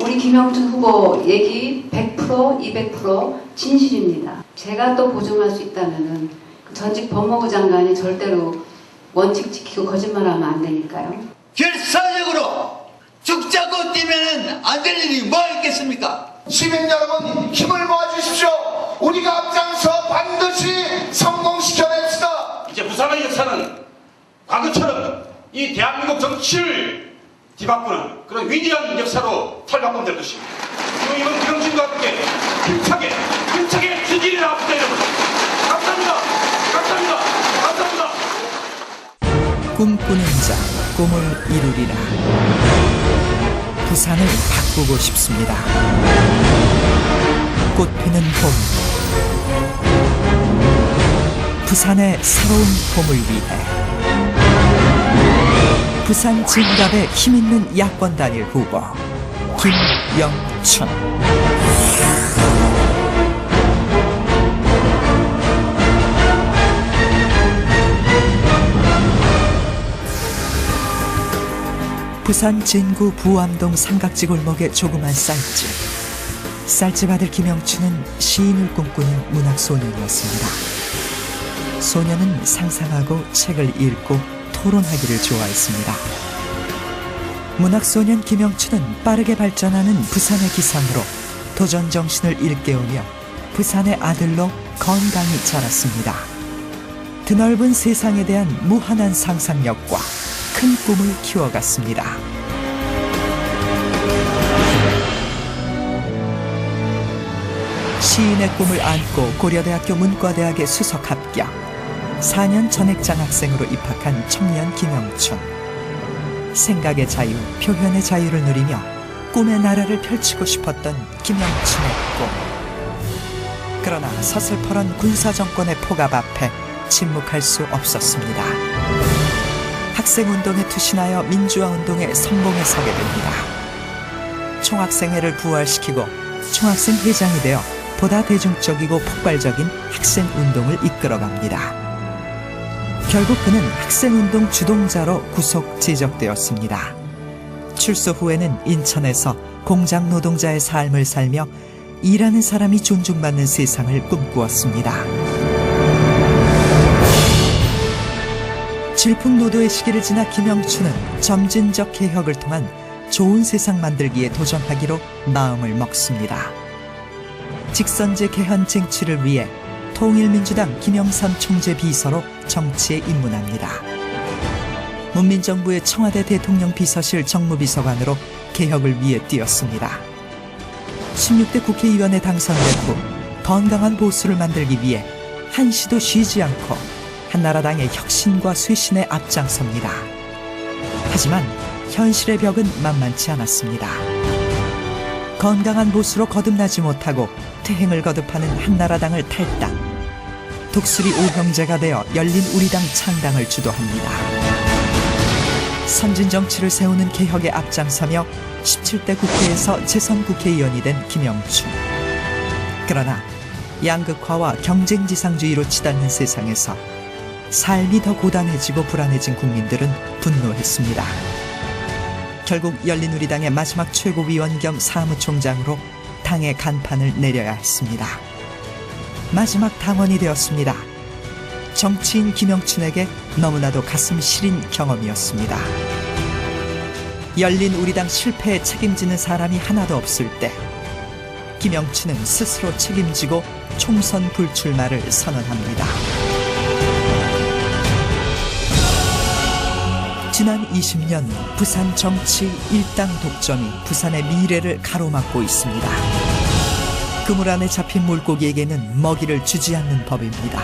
우리 김영춘 후보 얘기 100% 200% 진실입니다. 제가 또 보증할 수 있다면은 그 전직 법무부 장관이 절대로 원칙 지키고 거짓말하면 안 되니까요. 결사적으로 죽자고 뛰면은 안 될 일이 뭐 있겠습니까? 시민 여러분 힘을 모아주십시오. 우리가 앞장서 반드시 성공시켜냅시다. 이제 부산의 역사는 과거처럼 이 대한민국 정치를 뒤바꾸는 그런 위대한 역사로 탈바꿈 될 것입니다. 그리고 이번 기념신과 함께 힘차게, 힘차게 지지를 나갑니다, 여러분. 감사합니다. 감사합니다. 감사합니다. 꿈꾸는 자 꿈을 이루리라 부산을 바꾸고 싶습니다 꽃피는 봄 부산의 새로운 봄을 위해 부산 진갑의 힘있는 야권 단일 후보 김영춘 부산 진구 부암동 삼각지 골목의 조그만 쌀집. 쌀집 아들 김영춘은 시인을 꿈꾸는 문학 소년이었습니다. 소년은 상상하고 책을 읽고 토론하기를 좋아했습니다. 문학 소년 김영춘은 빠르게 발전하는 부산의 기상으로 도전 정신을 일깨우며 부산의 아들로 건강히 자랐습니다. 드넓은 세상에 대한 무한한 상상력과 큰 꿈을 키워갔습니다. 시인의 꿈을 안고 고려대학교 문과대학에 수석 합격. 4년 전액장 학생으로 입학한 청년 김영춘. 생각의 자유, 표현의 자유를 누리며 꿈의 나라를 펼치고 싶었던 김영춘의 꿈. 그러나 서슬퍼런 군사정권의 포갑 앞에 침묵할 수 없었습니다. 학생운동에 투신하여 민주화운동에 성공에 서게 됩니다. 총학생회를 부활시키고 총학생 회장이 되어 보다 대중적이고 폭발적인 학생운동을 이끌어갑니다. 결국 그는 학생운동 주동자로 구속 지적되었습니다. 출소 후에는 인천에서 공장 노동자의 삶을 살며 일하는 사람이 존중받는 세상을 꿈꾸었습니다. 질풍노도의 시기를 지나 김영춘은 점진적 개혁을 통한 좋은 세상 만들기에 도전하기로 마음을 먹습니다. 직선제 개헌 쟁취를 위해 통일민주당 김영삼 총재 비서로 정치에 입문합니다. 문민정부의 청와대 대통령 비서실 정무비서관으로 개혁을 위해 뛰었습니다. 16대 국회의원에 당선된 후 건강한 보수를 만들기 위해 한시도 쉬지 않고 한나라당의 혁신과 쇄신에 앞장섭니다. 하지만 현실의 벽은 만만치 않았습니다. 건강한 보수로 거듭나지 못하고 퇴행을 거듭하는 한나라당을 탈당. 독수리 오형제가 되어 열린 우리당 창당을 주도합니다. 선진 정치를 세우는 개혁에 앞장서며 17대 국회에서 재선 국회의원이 된 김영춘. 그러나 양극화와 경쟁지상주의로 치닫는 세상에서 삶이 더 고단해지고 불안해진 국민들은 분노했습니다. 결국 열린우리당의 마지막 최고위원 겸 사무총장으로 당의 간판을 내려야 했습니다. 마지막 당원이 되었습니다. 정치인 김영춘에게 너무나도 가슴 시린 경험이었습니다. 열린 우리당 실패에 책임지는 사람이 하나도 없을 때 김영춘은 스스로 책임지고 총선 불출마를 선언합니다. 지난 20년 부산 정치 일당 독점이 부산의 미래를 가로막고 있습니다. 그물 안에 잡힌 물고기에게는 먹이를 주지 않는 법입니다.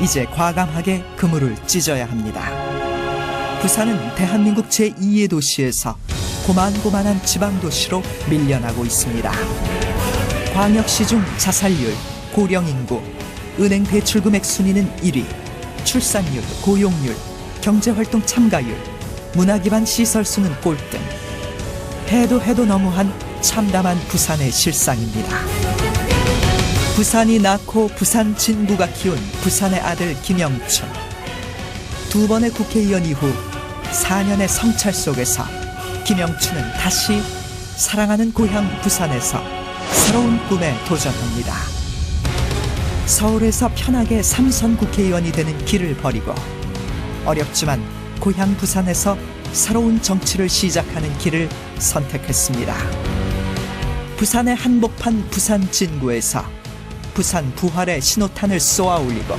이제 과감하게 그물을 찢어야 합니다. 부산은 대한민국 제2의 도시에서 고만고만한 지방도시로 밀려나고 있습니다. 광역시 중 자살률, 고령인구, 은행 대출금액 순위는 1위, 출산율, 고용률, 경제활동 참가율, 문화기반 시설 수는 꼴등. 해도 해도 너무한 참담한 부산의 실상입니다. 부산이 낳고 부산 진구가 키운 부산의 아들 김영춘. 두 번의 국회의원 이후 4년의 성찰 속에서 김영춘은 다시 사랑하는 고향 부산에서 새로운 꿈에 도전합니다. 서울에서 편하게 삼선 국회의원이 되는 길을 버리고 어렵지만 고향 부산에서 새로운 정치를 시작하는 길을 선택했습니다. 부산의 한복판 부산 진구에서 부산 부활의 신호탄을 쏘아 올리고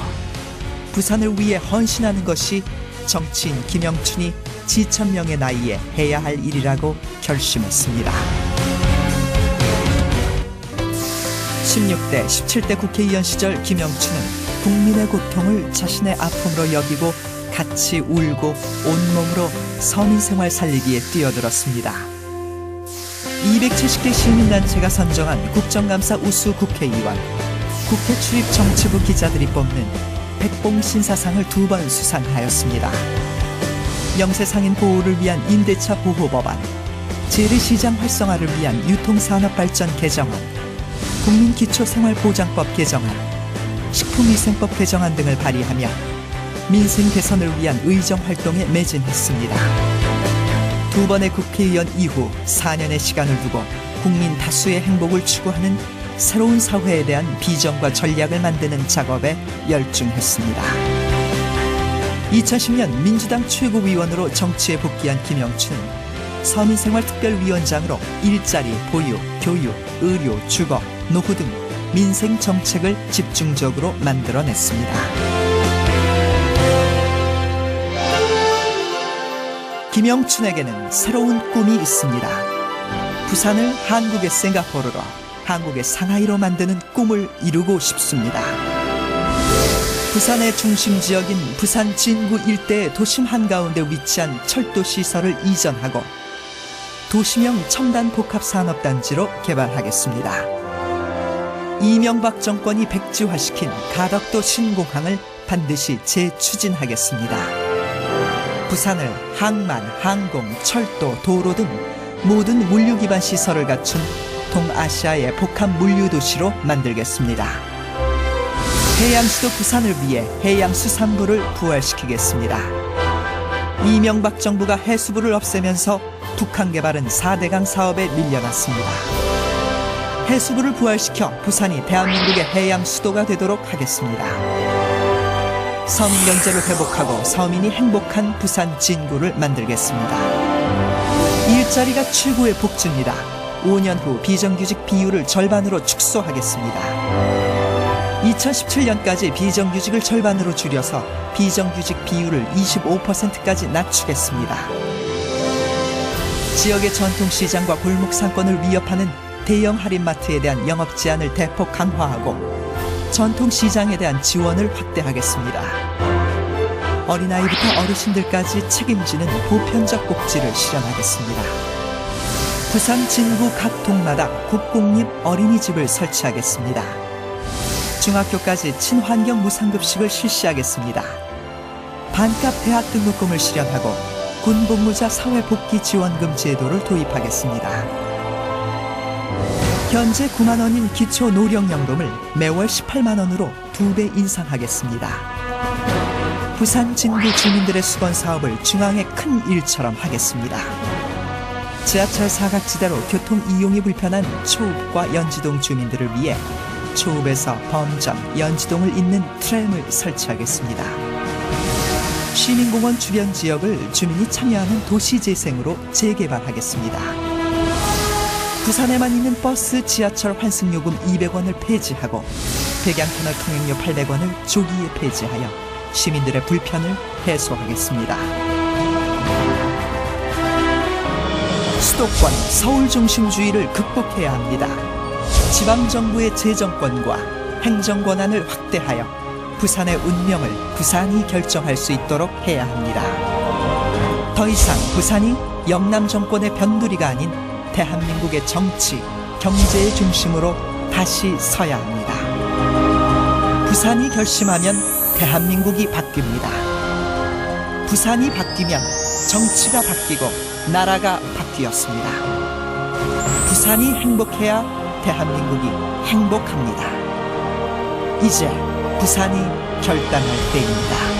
부산을 위해 헌신하는 것이 정치인 김영춘이 지천명의 나이에 해야 할 일이라고 결심했습니다. 16대, 17대 국회의원 시절 김영춘은 국민의 고통을 자신의 아픔으로 여기고 같이 울고 온몸으로 서민 생활 살리기에 뛰어들었습니다. 270개 시민단체가 선정한 국정감사 우수 국회의원, 국회 출입 정치부 기자들이 뽑는 백봉 신사상을 두 번 수상하였습니다. 명세상인 보호를 위한 임대차 보호 법안, 재래시장 활성화를 위한 유통산업발전 개정안, 국민기초생활보장법 개정안, 식품위생법 개정안 등을 발의하며 민생 개선을 위한 의정 활동에 매진했습니다. 두 번의 국회의원 이후 4년의 시간을 두고 국민 다수의 행복을 추구하는 새로운 사회에 대한 비전과 전략을 만드는 작업에 열중했습니다. 2010년 민주당 최고위원으로 정치에 복귀한 김영춘은 서민생활특별위원장으로 일자리, 보육, 교육, 의료, 주거, 노후 등 민생 정책을 집중적으로 만들어냈습니다. 김영춘에게는 새로운 꿈이 있습니다. 부산을 한국의 싱가포르로, 한국의 상하이로 만드는 꿈을 이루고 싶습니다. 부산의 중심 지역인 부산 진구 일대의 도심 한가운데 위치한 철도 시설을 이전하고 도시명 첨단 복합 산업단지로 개발하겠습니다. 이명박 정권이 백지화시킨 가덕도 신공항을 반드시 재추진하겠습니다. 부산을 항만, 항공, 철도, 도로 등 모든 물류 기반 시설을 갖춘 동아시아의 복합 물류 도시로 만들겠습니다. 해양수도 부산을 위해 해양수산부를 부활시키겠습니다. 이명박 정부가 해수부를 없애면서 북한 개발은 4대강 사업에 밀려났습니다. 해수부를 부활시켜 부산이 대한민국의 해양 수도가 되도록 하겠습니다. 서민 경제를 회복하고 서민이 행복한 부산 진구를 만들겠습니다. 일자리가 최고의 복지입니다. 5년 후 비정규직 비율을 절반으로 축소하겠습니다. 2017년까지 비정규직을 절반으로 줄여서 비정규직 비율을 25%까지 낮추겠습니다. 지역의 전통시장과 골목 상권을 위협하는 대형 할인마트에 대한 영업 제한을 대폭 강화하고 전통 시장에 대한 지원을 확대하겠습니다. 어린아이부터 어르신들까지 책임지는 보편적 복지를 실현하겠습니다. 부산 진구 각 동마다 국공립 어린이집을 설치하겠습니다. 중학교까지 친환경 무상급식을 실시하겠습니다. 반값 대학 등록금을 실현하고 군복무자 사회복귀 지원금 제도를 도입하겠습니다. 현재 9만 원인 기초 노령연금을 매월 18만 원으로 두 배 인상하겠습니다. 부산 진구 주민들의 수건 사업을 중앙의 큰 일처럼 하겠습니다. 지하철 사각지대로 교통 이용이 불편한 초읍과 연지동 주민들을 위해 초읍에서 범점, 연지동을 잇는 트램을 설치하겠습니다. 시민공원 주변 지역을 주민이 참여하는 도시재생으로 재개발하겠습니다. 부산에만 있는 버스, 지하철 환승요금 200원을 폐지하고 백양터널 통행료 800원을 조기에 폐지하여 시민들의 불편을 해소하겠습니다. 수도권 서울 중심주의를 극복해야 합니다. 지방정부의 재정권과 행정권한을 확대하여 부산의 운명을 부산이 결정할 수 있도록 해야 합니다. 더 이상 부산이 영남 정권의 변두리가 아닌 대한민국의 정치, 경제의 중심으로 다시 서야 합니다. 부산이 결심하면 대한민국이 바뀝니다. 부산이 바뀌면 정치가 바뀌고 나라가 바뀌었습니다. 부산이 행복해야 대한민국이 행복합니다. 이제 부산이 결단할 때입니다.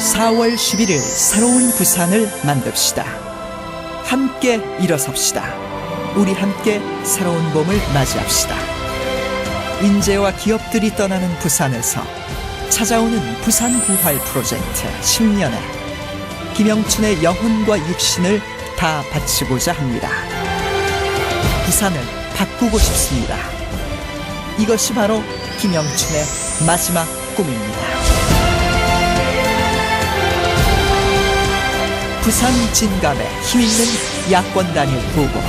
4월 11일 새로운 부산을 만듭시다. 함께 일어섭시다. 우리 함께 새로운 봄을 맞이합시다. 인재와 기업들이 떠나는 부산에서 찾아오는 부산 부활 프로젝트 10년에 김영춘의 영혼과 육신을 다 바치고자 합니다. 부산을 바꾸고 싶습니다. 이것이 바로 김영춘의 마지막 꿈입니다. 부산 진갑에 힘있는 야권단일 후보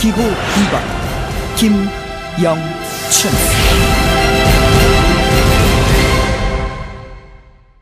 기호 2번 김영춘